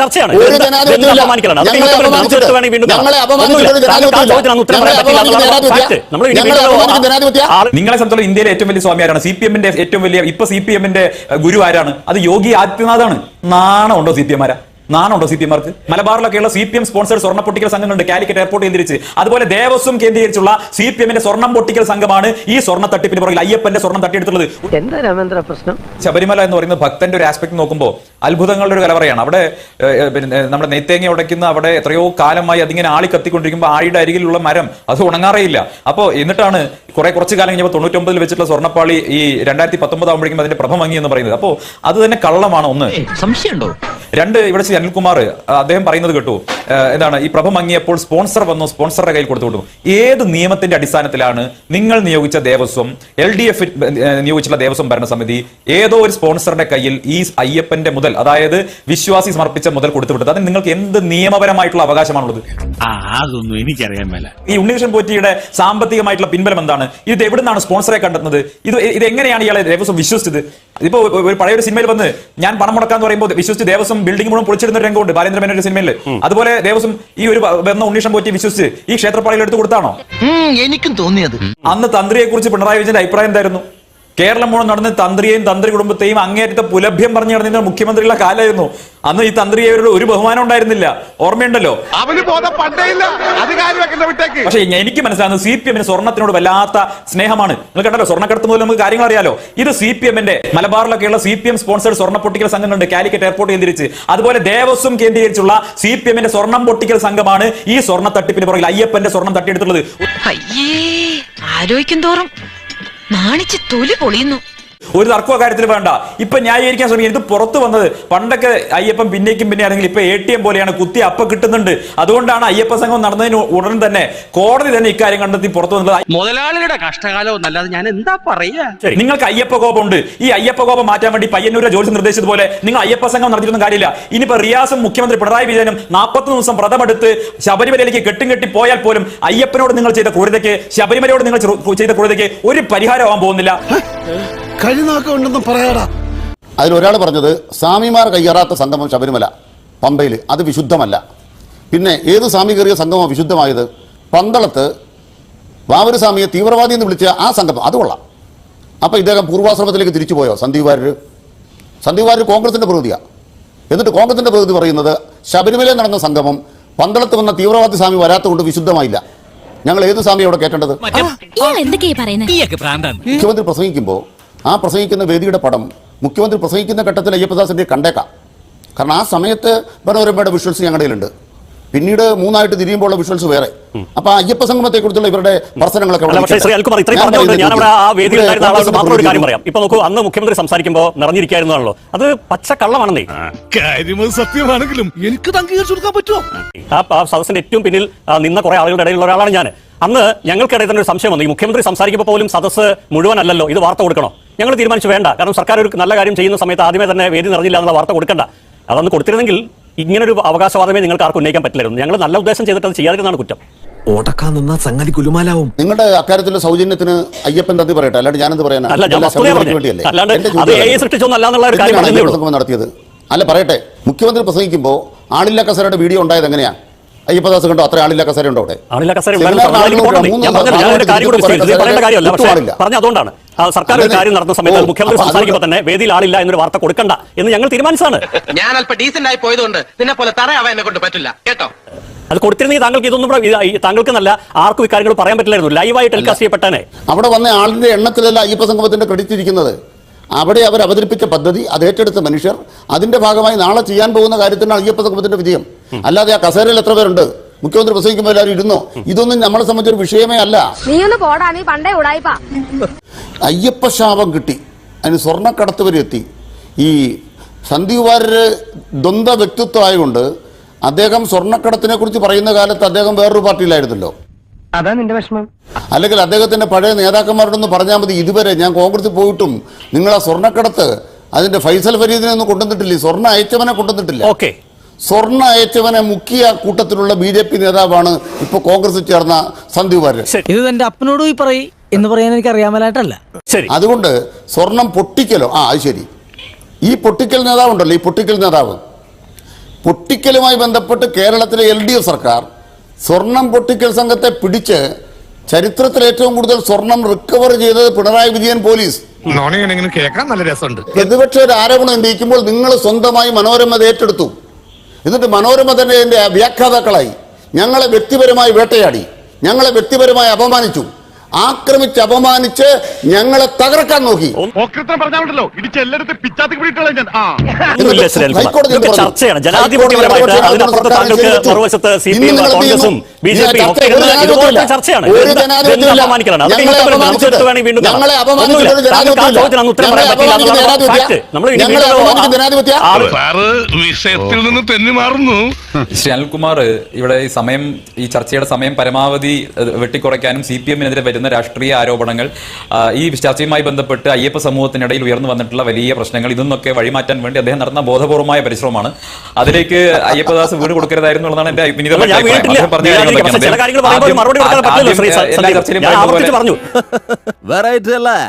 ചർച്ചയാണ്. നിങ്ങളെ സംബന്ധിച്ച ഇന്ത്യയിലെ ഏറ്റവും വലിയ സ്വാമി ആരാണ് സി പി എമ്മിന്റെ ഏറ്റവും വലിയ ഇപ്പൊ സി പി എമ്മിന്റെ ഗുരു ആരാണ് അത് യോഗി ആദിത്യനാഥാണ്. നാണമുണ്ടോ സി പി എമാരാ നാണുണ്ടോ സി പി എമാർക്ക് മലബാറിലൊക്കെയുള്ള സി പി എം സ്പോൺസേഡ് സ്വർണ പൊട്ടിക്കൽ സംഘങ്ങളുണ്ട്. കാലിക്കറ്റ് എയർപോർട്ട് കേന്ദ്രീകരിച്ച് അതുപോലെ ദേവസ്വം കേന്ദ്രീകരിച്ചുള്ള സി പി എമ്മിന്റെ സ്വർണം പൊട്ടിക്കൽ സംഘമാണ് ഈ സ്വർണ തട്ടിപ്പിന് പുറകിൽ അയ്യപ്പന്റെ സ്വർണം തട്ടിയെടുത്തുള്ളത്. എന്താ രാമേന്ദ്ര പ്രശ്നം? ശബരിമല എന്ന് പറയുന്നത് ഭക്തന്റെ ഒരു ആസ്പെക്ട് നോക്കുമ്പോൾ അത്ഭുതങ്ങളുടെ ഒരു കലവറയാണ്. അവിടെ പിന്നെ നമ്മുടെ നെയ്ത്തേങ്ങ ഉടയ്ക്കുന്ന അവിടെ എത്രയോ കാലമായി അതിങ്ങനെ ആളി കത്തിക്കൊണ്ടിരിക്കുമ്പോൾ ആഴിയുടെ അരികിലുള്ള മരം അത് ഉണങ്ങാറേയില്ല. അപ്പോൾ എന്നിട്ടാണ് കുറെ കുറച്ച് കാലം കഴിഞ്ഞപ്പോൾ തൊണ്ണൂറ്റൊമ്പതിൽ വെച്ചിട്ടുള്ള സ്വർണപ്പാളി ഈ രണ്ടായിരത്തി പത്തൊമ്പത് ആകുമ്പോഴേക്കും അതിന്റെ പ്രഭമങ്ങി എന്ന് പറയുന്നത്. അപ്പോൾ അത് തന്നെ കള്ളമാണ് ഒന്ന്. സംശയമുണ്ടോ? രണ്ട് ഇവിടെ ശ്രീ അനിൽകുമാർ അദ്ദേഹം പറയുന്നത് കേട്ടു. എന്താണ് ഈ പ്രഭ മങ്ങിയപ്പോൾ സ്പോൺസർ വന്നു സ്പോൺസറുടെ കയ്യിൽ കൊടുത്തു ഏത് നിയമത്തിന്റെ അടിസ്ഥാനത്തിലാണ് നിങ്ങൾ നിയോഗിച്ച ദേവസ്വം എൽ ഡി എഫ് നിയോഗിച്ചുള്ള ദേവസ്വം ഭരണസമിതി ഏതോ ഒരു സ്പോൺസറുടെ കയ്യിൽ ഈ അയ്യപ്പന്റെ മുതൽ അതായത് വിശ്വാസി സമർപ്പിച്ച മുതൽ കൊടുത്തു വിട്ടത്? അതിന് നിങ്ങൾക്ക് എന്ത് നിയമപരമായിട്ടുള്ള അവകാശമാണുള്ളത്? അതൊന്നും എനിക്കറിയാൻ മേല. ഈ ഉണ്ണികൃഷ്ണൻ പോറ്റിയുടെ സാമ്പത്തികമായിട്ടുള്ള പിൻബലം എന്താണ്? ഇത് എവിടുന്നാണ് സ്പോൺസറെ കണ്ടെത്തുന്നത്? ഇത് ഇത് എങ്ങനെയാണ് ഇയാളെ ദേവസ്വം വിശ്വസിച്ചത്? ഇപ്പൊ ഒരു പഴയ ഒരു സിനിമയിൽ വന്ന് ഞാൻ പണം മുടക്കാന്ന് പറയുമ്പോൾ വിശ്വസിച്ച് ദേവസ്വം ബിൽഡിംഗ് മുഴുവൻ പൊളിച്ചിടുന്ന ഒരു രംഗമുണ്ട്. ബാലേന്ദ്ര മേനോന്റെ സിനിമയിൽ അതുപോലെ ദേവസ്വം ഈ ഒരു വന്ന ഉണ്ണീഷം പോറ്റി വിശ്വസിച്ച് ഈ ക്ഷേത്രപ്പാളികൾ എടുത്ത് കൊടുത്താണോ? എനിക്കും തോന്നിയത്. അന്ന് തന്ത്രിയെ കുറിച്ച് പിണറായി വിജയന്റെ അഭിപ്രായം എന്തായിരുന്നു? കേരളം മുഴുവൻ നടന്ന് തന്ത്രിയെയും തന്ത്രി കുടുംബത്തെയും അങ്ങേറ്റത്തെ പുലഭ്യം പറഞ്ഞു നടന്നിരുന്ന മുഖ്യമന്ത്രിയുടെ കാലമായിരുന്നു. അന്ന് ഈ തന്ത്രിയെ ഒരു ഒരു ബഹുമാനം ഉണ്ടായിരുന്നില്ല. ഓർമ്മയുണ്ടല്ലോ? പക്ഷെ ബോധം പണ്ടേ ഇല്ല. അധികാരി വിട്ടേക്ക്. പക്ഷേ എനിക്ക് മനസ്സിലാകുന്നത് സി പി എമ്മിന് സ്വർണത്തിനോട് വല്ലാത്ത സ്നേഹമാണ്. നിങ്ങൾ കണ്ടല്ലോ സ്വർണക്കടത്ത് മുതൽ നമുക്ക് കാര്യങ്ങൾ അറിയാലോ. ഇത് സി പി എമ്മിന്റെ മലബാറിലൊക്കെയുള്ള സി പി എം സ്പോൺസേഡ് സ്വർണ പൊട്ടിക്കൽ സംഘങ്ങളുണ്ട് കാലിക്കറ്റ് എയർപോർട്ട് കേന്ദ്രീകരിച്ച് അതുപോലെ ദേവസ്വം കേന്ദ്രീകരിച്ചുള്ള സി പി എമ്മിന്റെ സ്വർണം പൊട്ടിക്കൽ സംഘമാണ് ഈ സ്വർണ തട്ടിപ്പിന് പുറകിൽ അയ്യപ്പന്റെ സ്വർണം തട്ടിയെടുത്തുള്ളത്. ആലോചിക്കും തോറും. നാണിച്ച് തൊലി പൊളിയുന്നു. ഒരു തർക്കവും കാര്യത്തിൽ വേണ്ട. ഇപ്പൊ ന്യായീകരിക്കാൻ ശ്രമിക്കുന്നത് ഇത് പുറത്തു വന്നത് പണ്ടൊക്കെ അയ്യപ്പൻ പിന്നേക്കും പിന്നെ ആണെങ്കിൽ ഇപ്പൊ എ ടി എം പോലെയാണ് കുത്തി അപ്പ കിട്ടുന്നുണ്ട്. അതുകൊണ്ടാണ് അയ്യപ്പ സംഘം നടന്നതിന് ഉടൻ തന്നെ കോടതി തന്നെ ഇക്കാര്യം കണ്ടെത്തി പുറത്തു വന്നത്. മുതലാളിയുടെ കഷ്ടകാലം ഒന്നല്ലാതെ ഞാൻ എന്താ പറയാ? നിങ്ങൾക്ക് അയ്യപ്പ കോപമുണ്ട്. ഈ അയ്യപ്പ കോപം മാറ്റാൻ വേണ്ടി പയ്യന്നൂരെ ജോലി നിർദ്ദേശിച്ചതുപോലെ നിങ്ങൾ അയ്യപ്പ സംഘം നടത്തിയിട്ടൊന്നും കാര്യമില്ല. ഇനിയിപ്പോ റിയാസും മുഖ്യമന്ത്രി പിണറായി വിജയനും നാൽപ്പത്തി ദിവസം വ്രതമെടുത്ത് ശബരിമലയിലേക്ക് കെട്ടും കെട്ടി പോയാൽ പോലും അയ്യപ്പനോട് നിങ്ങൾ ചെയ്ത ക്രൂരതയ്ക്ക് ശബരിമലയോട് നിങ്ങൾ ചെയ്ത ക്രൂരതയ്ക്ക് ഒരു പരിഹാരമാവാൻ പോകുന്നില്ല. കഴിനാക്കുണ്ടെന്ന് പറയാടാ. അതിലൊരാൾ പറഞ്ഞത് സ്വാമിമാർ കയ്യേറാത്ത സംഗമം ശബരിമല. പമ്പയിൽ അത് വിശുദ്ധമല്ല. പിന്നെ ഏത് സ്വാമി കയറിയ സംഗമം വിശുദ്ധമായത്? പന്തളത്ത് വാവര് സ്വാമിയെ തീവ്രവാദി എന്ന് വിളിച്ച ആ സംഗമം. അത് കൊള്ളാം. അപ്പോൾ ഇദ്ദേഹം പൂർവാശ്രമത്തിലേക്ക് തിരിച്ചു പോയോ സന്ദീപ് വാര്യർ സന്ദീപ് വാര്യർ കോൺഗ്രസിന്റെ പ്രകൃതിയാണ് എന്നിട്ട് കോൺഗ്രസിന്റെ പ്രകൃതി പറയുന്നത് ശബരിമലയിൽ നടന്ന സംഗമം പന്തളത്ത് വന്ന തീവ്രവാദി സ്വാമി വരാത്തതുകൊണ്ട് വിശുദ്ധമായില്ല. ഞങ്ങൾ ഏത് സ്വാമിയെ അവിടെ കേട്ടേണ്ടത്? മുഖ്യമന്ത്രി പ്രസംഗിക്കുമ്പോൾ ആ പ്രസംഗിക്കുന്ന വേദിയുടെ പടം മുഖ്യമന്ത്രി പ്രസംഗിക്കുന്ന ഘട്ടത്തിൽ അയ്യപ്പദാസിന്റെ കണ്ടേക്കാം. കാരണം ആ സമയത്ത് മനോരമയുടെ വിഷ്വൽസ് ഞങ്ങളുടെ കയ്യിലുണ്ട്. പിന്നീട് മൂന്നായിട്ട് തിരിയുമ്പോൾ ഉള്ള വിഷ്വൽസ് വേറെ. അപ്പൊ അയ്യപ്പ സംഗമത്തെ കുറിച്ചുള്ള ഇവരുടെ പ്രശ്നങ്ങളൊക്കെ ഇപ്പൊ നോക്കൂ അന്ന് മുഖ്യമന്ത്രി സംസാരിക്കുമ്പോൾ നിറഞ്ഞിരിക്കായിരുന്നാണല്ലോ അത് പച്ച കള്ളമാണെന്നേ. കാര്യം സത്യമാണെങ്കിലും എനിക്ക് അംഗീകരിച്ചു കൊടുക്കാൻ പറ്റുമോ? ആ സദസ്സിന്റെ ഏറ്റവും പിന്നിൽ നിന്ന കുറെ ആളുകളുടെ ഇടയിലുള്ള ഒരാളാണ് ഞാൻ. അന്ന് ഞങ്ങൾക്കിടയിൽ തന്നെ ഒരു സംശയം വന്നു. ഈ മുഖ്യമന്ത്രി സംസാരിക്കുമ്പോൾ പോലും സദസ്സ് മുഴുവനല്ലല്ലോ ഇത് വാർത്ത കൊടുക്കണോ? ഞങ്ങൾ തീരുമാനിച്ചു വേണ്ട. കാരണം സർക്കാർ ഒരു നല്ല കാര്യം ചെയ്യുന്ന സമയത്ത് ആദ്യമേ തന്നെ വേദി നിറഞ്ഞില്ല എന്നുള്ള വാർത്ത കൊടുക്കണ്ട. അതന്ന് കൊടുത്തിരുന്നെങ്കിൽ ഇങ്ങനൊരു അവകാശവാദമേ നിങ്ങൾക്ക് ആർക്കും ഉന്നയിക്കാൻ പറ്റില്ലായിരുന്നു. ഞങ്ങൾ നല്ല ഉദ്ദേശം ചെയ്തിട്ട് അത് ചെയ്യാതിരുന്നാണ് കുറ്റം. ഓടക്കാൻ നിന്നാ സംഗതി കുലുമാലാവും. നിങ്ങളുടെ അക്കാര്യത്തിലെ സൗജന്യത്തിന് അയ്യപ്പൻ തന്തി പറയട്ടെ അല്ലാണ്ട് ഞാനെന്ത് പറയാനാണ് നടത്തിയത്? അല്ല പറയട്ടെ. മുഖ്യമന്ത്രി പ്രസംഗിക്കുമ്പോൾ ആളില്ല കസരയുടെ വീഡിയോ ഉണ്ടായത് എങ്ങനെയാ? അയ്യപ്പദാസ് കണ്ടോ? അത്ര ആളില്ല കസേര ഉണ്ടോ അവിടെ ആളില്ല കസേര പറഞ്ഞ അതുകൊണ്ടാണ്. ആ, സർക്കാർ ഒരു. കാര്യം നടന്ന സമയത്ത് മുഖ്യമന്ത്രി സംസാരിക്കുമ്പോൾ തന്നെ വേദിയിൽ ആളില്ല എന്നൊരു വാർത്ത കൊടുക്കണ്ട എന്ന് ഞങ്ങൾ തീരുമാനിച്ചതാണ്. ഞാൻ അല്പം ഡീസന്റ് ആയി പോയതുകൊണ്ട് നിന്നെ പോലെ തറയാവാൻ എന്നെ കൊണ്ട് പറ്റില്ല. കേട്ടോ? അത് കൊടുത്തിരുന്നെങ്കിൽ താങ്കൾക്ക് ഇതൊന്നും താങ്കൾക്ക് നല്ല ആർക്കും ഇക്കാര്യങ്ങൾ പറയാൻ പറ്റില്ലായിരുന്നു. ലൈവായി ടെലികാസ്റ്റ് ചെയ്യപ്പെട്ടാനെ. അവിടെ വന്ന ആളിന്റെ എണ്ണത്തിലല്ല അയ്യപ്പ സംഗമത്തിന്റെ ക്രെഡിറ്റ് ഇരിക്കുന്നത്. അവിടെ അവർ അവതരിപ്പിച്ച പദ്ധതി അത് ഏറ്റെടുത്ത മനുഷ്യർ അതിന്റെ ഭാഗമായി നാളെ ചെയ്യാൻ പോകുന്ന കാര്യത്തിനാണ് അയ്യപ്പ സംഗമത്തിന്റെ വിജയം. അല്ലാതെ ആ കസേരയിൽ എത്ര പേരുണ്ട്? മുഖ്യമന്ത്രി പ്രസംഗിക്കുമ്പോൾ എല്ലാവരും ഇരുന്നോ? ഇതൊന്നും നമ്മളെ സംബന്ധിച്ച ഒരു വിഷയമേ അല്ല. നീ ഒന്ന് പോടാ നീ പണ്ടേ ഉടായിപ്പാ. അയ്യപ്പ ശാപം കിട്ടി. അതിന് സ്വർണക്കടത്ത് വരെ എത്തി. ഈ സന്ദീപ് വാര്യർ ദ്വന്ദ്വ വ്യക്തിത്വമായതുകൊണ്ട് അദ്ദേഹം സ്വർണക്കടത്തിനെ കുറിച്ച് പറയുന്ന കാലത്ത് അദ്ദേഹം വേറൊരു പാർട്ടിയിലായിരുന്നല്ലോ. അതാ നിന്റെ വിഷമം. അല്ലെങ്കിൽ അദ്ദേഹത്തിന്റെ പഴയ നേതാക്കന്മാരോടൊന്ന് പറഞ്ഞാൽ മതി ഇതുവരെ ഞാൻ കോൺഗ്രസിൽ പോയിട്ടും നിങ്ങൾ ആ സ്വർണക്കടത്ത് അതിന്റെ ഫൈസൽ ഫരീദിനെ ഒന്നും കൊണ്ടുവന്നിട്ടില്ല സ്വർണ അയച്ചവനെ കൊണ്ടുവന്നിട്ടില്ല. ഓക്കെ. സ്വർണ അയച്ചവനെ മുഖ്യ കൂട്ടത്തിലുള്ള ബി ജെ പി നേതാവാണ് ഇപ്പൊ കോൺഗ്രസിൽ ചേർന്ന സന്ദീപ് വാര്യർ. ഇത് എന്റെ അപ്പനോട് പോയി പറയും എന്ന് പറയാൻ എനിക്ക് അറിയാമലായിട്ടല്ല. ശരി. അതുകൊണ്ട് സ്വർണം പൊട്ടിക്കലോ ആ അത് ശരി. ഈ പൊട്ടിക്കൽ നേതാവുണ്ടല്ലോ ഈ പൊട്ടിക്കൽ നേതാവ്. പൊട്ടിക്കലുമായി ബന്ധപ്പെട്ട് കേരളത്തിലെ എൽ ഡി എഫ് സർക്കാർ സ്വർണം പൊട്ടിക്കൽ സംഘത്തെ പിടിച്ച് ചരിത്രത്തിൽ ഏറ്റവും കൂടുതൽ സ്വർണം റിക്കവർ ചെയ്തത് പിണറായി വിജയൻ പോലീസ്. കേൾക്കാൻ നല്ല രസമുണ്ട്. പ്രതിപക്ഷ ഒരു ആരോപണം ഉന്നയിക്കുമ്പോൾ നിങ്ങൾ സ്വന്തമായി മനോരമ ഏറ്റെടുത്തു. എന്നിട്ട് മനോരമ തന്നെ എന്റെ വ്യാഖ്യാതാക്കളായി. ഞങ്ങളെ വ്യക്തിപരമായി വേട്ടയാടി. ഞങ്ങളെ വ്യക്തിപരമായി അപമാനിച്ചു. ആക്രമിച്ച് അപമാനിച്ച് ഞങ്ങളെ തകർക്കാൻ നോക്കി. ചർച്ചയാണ്. ഹൈക്കോടതി ജനാധിപത്യപരമായിട്ട് ഇടപെട്ട് അതിനപ്പുറത്ത് സർക്കാർ താങ്കൾക്ക് മറുവശത്ത് സി പി എം കോൺഗ്രസും ബി ജെ പിയും ഒക്കെ. ചർച്ചയാണ്. അപമാനിക്കലാണ്? നമുക്ക് വേണമെങ്കിൽ വീണ്ടും. ചോദ്യത്തിന് ഉത്തരം പറയാൻ പറ്റില്ല. നമ്മൾ വിഷയത്തിൽ നിന്ന് തെന്നി മാറുന്നു. ശ്രീ അനിൽകുമാർ ഇവിടെ ഈ സമയം ഈ ചർച്ചയുടെ സമയം പരമാവധി വെട്ടിക്കുറയ്ക്കാനും സി പി എമ്മിനെതിരെ വരുന്ന രാഷ്ട്രീയ ആരോപണങ്ങൾ ഈ ചർച്ചയുമായി ബന്ധപ്പെട്ട് അയ്യപ്പ സമൂഹത്തിനിടയിൽ ഉയർന്നു വന്നിട്ടുള്ള വലിയ പ്രശ്നങ്ങൾ ഇതൊന്നൊക്കെ വഴിമാറ്റാൻ വേണ്ടി അദ്ദേഹം നടന്ന ബോധപൂർവമായ പരിശ്രമമാണ്. അതിലേക്ക് അയ്യപ്പദാസ് വീട് കൊടുക്കരുതായിരുന്നു എന്നാണ് എന്റെ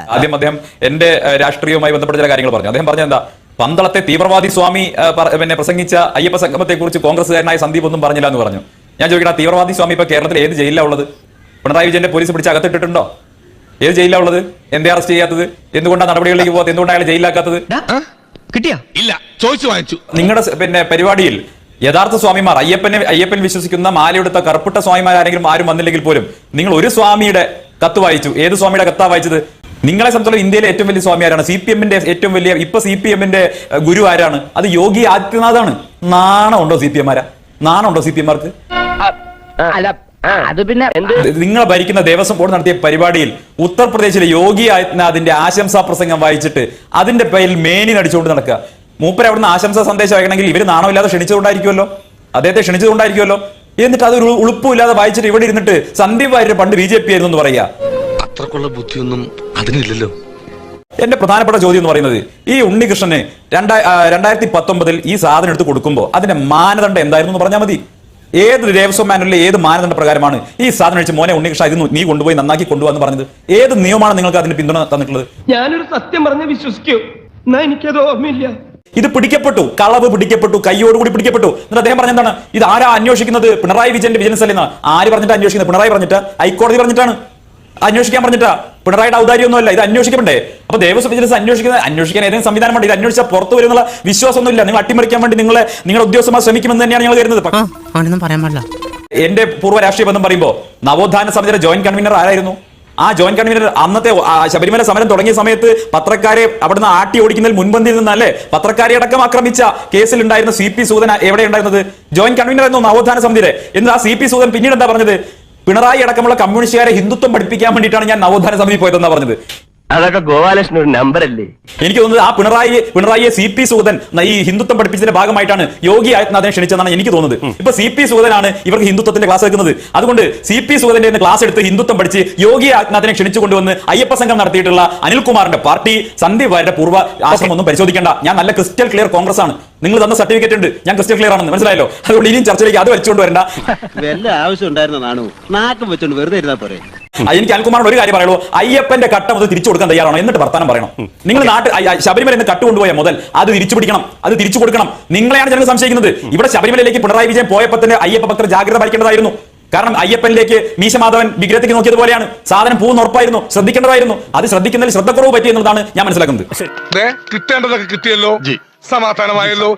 ആദ്യം- അദ്ദേഹം എന്റെ രാഷ്ട്രീയവുമായി ബന്ധപ്പെട്ട ചില കാര്യങ്ങൾ പറഞ്ഞു. അദ്ദേഹം പറഞ്ഞ എന്താ? പന്തളത്തെ തീവ്രവാദി സ്വാമി പിന്നെ പ്രസംഗിച്ച അയ്യപ്പ സംഗമത്തെ കുറിച്ച് കോൺഗ്രസ്സുകാരനായ സന്ദീപ് ഒന്നും പറഞ്ഞില്ല എന്ന് പറഞ്ഞു. ഞാൻ ചോദിക്കട്ടെ തീവ്രവാദി സ്വാമി ഇപ്പൊ കേരളത്തിൽ ഏത് ജയിലിലാണ് ഉള്ളത്? പിണറായി വിജയന്റെ പോലീസ് പിടിച്ച് അകത്തിട്ടിട്ടുണ്ടോ? ഏത് ജയിലാ ഉള്ളത്? എന്തേ അറസ്റ്റ് ചെയ്യാത്തത്? എന്തുകൊണ്ടാണ് നടപടികളിലേക്ക് പോകാത്തത് എന്തുകൊണ്ടാണ് അയാൾ ജയിലാക്കാത്തത് കിട്ടിയാ? ഇല്ല ചോദിച്ചു വാങ്ങിച്ചു. നിങ്ങളുടെ പിന്നെ പരിപാടിയിൽ യഥാർത്ഥ സ്വാമിമാർ അയ്യപ്പനെ അയ്യപ്പൻ വിശ്വസിക്കുന്ന മാലയെടുത്ത കറുപ്പിട്ട സ്വാമിമാർ ആരെങ്കിലും ആരും വന്നില്ലെങ്കിൽ പോലും നിങ്ങൾ ഒരു സ്വാമിയുടെ കത്ത് വായിച്ചു. ഏത് സ്വാമിയുടെ കത്താ വായിച്ചത്? നിങ്ങളെ സംബന്ധിച്ചുള്ള ഇന്ത്യയിലെ ഏറ്റവും വലിയ സ്വാമി ആരാണ്? സി പി എമ്മിന്റെ ഏറ്റവും വലിയ ഇപ്പൊ സി പി എമ്മിന്റെ ഗുരു ആരാണ്? അത് യോഗി ആദിത്യനാഥാണ്. നാണമുണ്ടോ സി പി എം ആരാ? നാണമുണ്ടോ സി പി എംമാർക്ക് അല്ല അത് പിന്നെ നിങ്ങൾ ഭരിക്കുന്ന ദേവസ്വം ബോർഡ് നടത്തിയ പരിപാടിയിൽ ഉത്തർപ്രദേശിലെ യോഗി ആദിത്യനാഥിന്റെ ആശംസാ പ്രസംഗം വായിച്ചിട്ട് അതിന്റെ പേരിൽ മേനി നടിച്ചുകൊണ്ട് നടക്കുക. മൂപ്പര് അവിടുന്ന് ആശംസാ സന്ദേശം അയക്കണമെങ്കിൽ ഇവർ നാണമില്ലാതെ ക്ഷണിച്ചുകൊണ്ടായിരിക്കുമല്ലോ അദ്ദേഹത്തെ ക്ഷണിച്ചുകൊണ്ടായിരിക്കുമല്ലോ എന്നിട്ട് അതൊരു ഉളുപ്പുമില്ലാതെ വായിച്ചിട്ട് ഇവിടെ ഇരുന്നിട്ട് സന്ദീപ് വാര്യർ പണ്ട് ബി ജെ പി ആയിരുന്നു എന്ന് പറയാ അത്രക്കുള്ള ബുദ്ധിയൊന്നും അതിനില്ലല്ലോ. എന്റെ പ്രധാനപ്പെട്ട ചോദ്യം എന്ന് പറയുന്നത് ഈ ഉണ്ണികൃഷ്ണന് രണ്ടായിരത്തി പത്തൊമ്പതിൽ ഈ സാധനം എടുത്ത് കൊടുക്കുമ്പോൾ അതിന്റെ മാനദണ്ഡം എന്തായിരുന്നു എന്ന് പറഞ്ഞാൽ മതി. ഏത് ദേവസ്വം മാനുവലിലെ ഏത് മാനദണ്ഡ പ്രകാരമാണ് ഈ സാധനം വെച്ച് മോനെ ഉണ്ണികൃഷ്ണ ഇത് നീ കൊണ്ടുപോയി നന്നാക്കി കൊണ്ടുപോകാന്ന് പറഞ്ഞത്? ഏത് നിയമമാണ് നിങ്ങൾക്ക് അതിന് പിന്തുണ തന്നിട്ടുള്ളത്? ഞാനൊരു സത്യം പറഞ്ഞ് വിശ്വസിക്കൂ. എനിക്കത് ഓർമ്മയില്ല. ഇത് പിടിക്കപ്പെട്ടു കളവ് പിടിക്കപ്പെട്ടു കൈയോടുകൂടി പിടിക്കപ്പെട്ടു. എന്നിട്ട് അദ്ദേഹം പറഞ്ഞ എന്താണ്? ഇത് ആരാ അന്വേഷിക്കുന്നത്? പിണറായി വിജയന്റെ വിജിലൻസ് അല്ലെന്ന് ആര് പറഞ്ഞിട്ട് അന്വേഷിക്കുന്നത്? പിണറായി പറഞ്ഞിട്ട്? ഹൈക്കോടതി പറഞ്ഞിട്ടാണ്. അന്വേഷിക്കാൻ പറഞ്ഞിട്ടാ? പിണറായിയുടെ ഔദാര്യമൊന്നുമല്ല ഇത് അന്വേഷിക്കണ്ടേ അപ്പൊ ദേവസ്വം വിജിലൻസ് അന്വേഷിക്കുന്നത് അന്വേഷിക്കാൻ ഏതെങ്കിലും സംവിധാനം ഉണ്ട് ഇത് അന്വേഷിച്ചാൽ പുറത്തു വരുന്നുള്ള വിശ്വാസമൊന്നുമില്ല. നിങ്ങൾ അട്ടിമറിക്കാൻ വേണ്ടി നിങ്ങളെ നിങ്ങളുടെ ഉദ്യോഗസ്ഥന്മാർ ശ്രമിക്കുമെന്ന് തന്നെയാണ് ഞങ്ങൾ കരുതുന്നത്. പറയാൻ പാടില്ല. എന്റെ പൂർവ രാഷ്ട്രീയ ബന്ധം പറയുമ്പോൾ നവോത്ഥാന സമിതിയുടെ ജോയിന്റ് കൺവീനർ ആരായിരുന്നു? ആ ജോയിന്റ് കൺവീനർ അന്നത്തെ ശബരിമല സമരം തുടങ്ങിയ സമയത്ത് പത്രക്കാരെ അവിടുന്ന് ആട്ടി ഓടിക്കുന്നതിൽ മുൻപന്തിയിൽ നിന്നല്ലേ പത്രക്കാരെ അടക്കം ആക്രമിച്ച കേസിൽ ഉണ്ടായിരുന്ന സി പി സൂദൻ എവിടെ ഉണ്ടായിരുന്നത് ജോയിന്റ് കൺവീനർ ആയിരുന്നു നവോത്ഥാന സമിതിയുടെ? എന്നിട്ട് ആ സി പി സൂദൻ പിന്നീട് എന്താ പറഞ്ഞത്? പിണറായി അടക്കമുള്ള കമ്മ്യൂണിസ്റ്റുകാരെ ഹിന്ദുത്വം പഠിപ്പിക്കാൻ വേണ്ടിയിട്ടാണ് ഞാൻ നവോത്ഥാന സമിതി പോയതെന്നാണ് പറഞ്ഞത്. അതൊക്കെ ഗോപാലകൃഷ്ണൻ ഒരു നമ്പർ അല്ലേ? എനിക്ക് തോന്നുന്നത് ആ പിണറായി പിണറായിയെ സി പി സുഗതൻ ഈ ഹിന്ദുത്വം പഠിപ്പിച്ചതിന്റെ ഭാഗമായിട്ടാണ് യോഗി ആദിത്യനാഥിനെ ക്ഷണിച്ചതെന്നാണ് എനിക്ക് തോന്നുന്നത്. ഇപ്പൊ സി പി സുഗതനാണ് ഇവർക്ക് ഹിന്ദുത്വത്തിന്റെ ക്ലാസ് എടുക്കുന്നത്. അതുകൊണ്ട് സി പി സുഗതന്റെ ക്ലാസ് എടുത്ത് ഹിന്ദുത്വം പഠിച്ച് യോഗി ആദിത്യനാഥിനെ ക്ഷണിച്ചു കൊണ്ടുവന്ന് അയ്യപ്പ സംഘം നടത്തിയിട്ടുള്ള അനിൽകുമാറിന്റെ പാർട്ടി സന്ദീപ് വാരുടെ പൂർവ ആശ്രമം ഒന്നും പരിശോധിക്കേണ്ട. ഞാൻ നല്ല ക്രിസ്റ്റൽ ക്ലിയർ കോൺഗ്രസ് ആണ് നിങ്ങൾ തന്ന സർട്ടിഫിക്കറ്റ് ഉണ്ട്. ഞാൻ ക്രിസ്റ്റൽ ക്ലിയർ ആണെന്ന്. മനസ്സിലായല്ലോ? അതുകൊണ്ട് ഇനിയും ചർച്ചയിലേക്ക് അത് വലിച്ചുകൊണ്ട് വരണ്ട. വല്ല ആവശ്യം ഉണ്ടായിരുന്നതാണോ നാക്കം വെച്ചോണ്ട് വെറുതെ ഇരുന്നാ പോരെ. എനിക്ക് അനിൽകുമാറിന് ഒരു കാര്യം പറയുള്ളൂ. അയ്യപ്പന്റെ കട്ട മുതൽ തിരിച്ചു കൊടുക്കാൻ തയ്യാറാണോ? എന്നിട്ട് വർത്താനം പറയണം. നിങ്ങൾ നാട്ടിൽ ശബരിമല എന്ന് കട്ട് കൊണ്ടുപോയ മുതൽ അത് തിരിച്ചു പിടിക്കണം. അത് തിരിച്ചു കൊടുക്കണം. നിങ്ങളെയാണ് ജനങ്ങൾ സംശയിക്കുന്നത്. ഇവിടെ ശബരിമലയിലേക്ക് പിണറായി വിജയൻ പോയപ്പോൾ തന്നെ അയ്യപ്പ ഭക്തർ ജാഗ്രത പാലിക്കേണ്ടതായിരുന്നു. കാരണം അയ്യപ്പനിലേക്ക് മീശമാധവൻ വിഗ്രഹത്തേക്ക് നോക്കിയതുപോലെയാണ്. സാധനം പൂന്ന് ഉറപ്പായിരുന്നു. ശ്രദ്ധിക്കേണ്ടതായിരുന്നു. അത് ശ്രദ്ധിക്കുന്നതിൽ ശ്രദ്ധക്കുറവ് പറ്റി എന്നുള്ളതാണ് ഞാൻ മനസ്സിലാക്കുന്നത്. കിട്ടേണ്ടതൊക്കെ കിട്ടിയല്ലോ. സമാധാനമായല്ലോ.